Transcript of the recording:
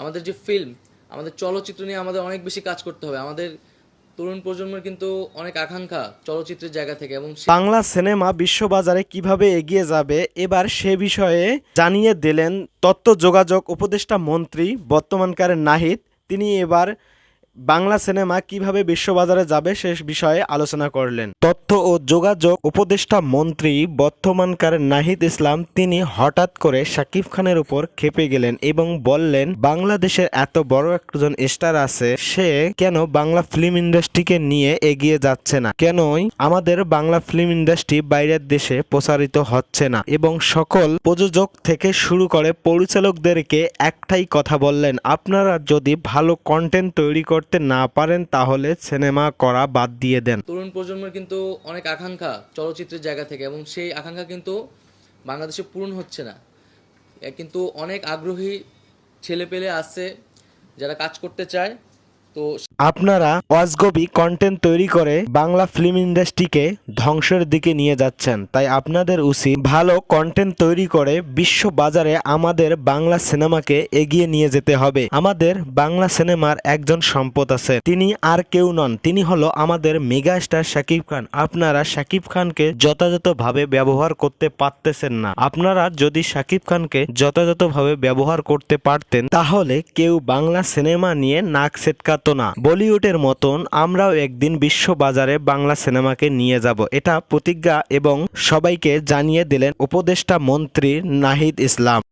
আমাদের যে ফিল্ম আমাদের চলচ্চিত্র নিয়ে আমাদের অনেক বেশি কাজ করতে হবে। আমাদের তরুণ প্রজন্মের কিন্তু অনেক আকাঙ্ক্ষা চলচ্চিত্রের জায়গা থেকে এবং বাংলা সিনেমা বিশ্ববাজারে কীভাবে এগিয়ে যাবে, এবার সে বিষয়ে জানিয়ে দিলেন তত্ত্ব যোগাযোগ উপদেষ্টা মন্ত্রী, বর্তমানকার নাহিদ। তিনি এবার বাংলা সিনেমা কীভাবে বিশ্ববাজারে যাবে সে বিষয়ে আলোচনা করলেন। তথ্য ও যোগাযোগ উপদেষ্টা মন্ত্রী বর্তমানকার নাহিদ ইসলাম তিনি হঠাৎ করে শাকিব খানের উপর খেপে গেলেন এবং বললেন, বাংলাদেশের এত বড় একজন স্টার আছে, সে কেন বাংলা ফিল্ম ইন্ডাস্ট্রিকে নিয়ে এগিয়ে যাচ্ছে না? কেনই আমাদের বাংলা ফিল্ম ইন্ডাস্ট্রি বাইরের দেশে প্রসারিত হচ্ছে না? এবং সকল প্রযোজক থেকে শুরু করে পরিচালকদেরকে একটাই কথা বললেন, আপনারা যদি ভালো কন্টেন্ট তৈরি করতে না পারেন, তাহলে সিনেমা করা বাদ দিয়ে দেন। তরুণ প্রজন্মের কিন্তু অনেক আকাঙ্ক্ষা চলচ্চিত্রের জায়গা থেকে এবং সেই আকাঙ্ক্ষা কিন্তু বাংলাদেশে পূরণ হচ্ছে না। কিন্তু অনেক আগ্রহী ছেলেপেলে আছে যারা কাজ করতে চায়। তো আপনারা অজগবি কন্টেন্ট তৈরি করে বাংলা ফিল্ম ইন্ডাস্ট্রিকে ধ্বংসের দিকে নিয়ে যাচ্ছেন। তাই আপনাদের উচিত ভালো কন্টেন্ট তৈরি করে বিশ্ব বাজারে আমাদের বাংলা সিনেমাকে এগিয়ে নিয়ে যেতে হবে। আমাদের বাংলা সিনেমার একজন সম্পদ আছে। তিনি আর কেউ নন। তিনি হলো আমাদের মেগা স্টার শাকিব খান। আপনারা শাকিব খানকে যথাযথভাবে ব্যবহার করতে পারতেছেন না। আপনারা যদি শাকিব খানকে যথাযথভাবে ব্যবহার করতে পারতেন, তাহলে কেউ বাংলা সিনেমা নিয়ে নাক সেটকাতো না। বলিউডের মতন আমরাও একদিন বিশ্ব বাজারে বাংলা সিনেমাকে নিয়ে যাব। এটা প্রতিজ্ঞা এবং সবাইকে জানিয়ে দিলেন উপদেষ্টা মন্ত্রী নাহিদ ইসলাম।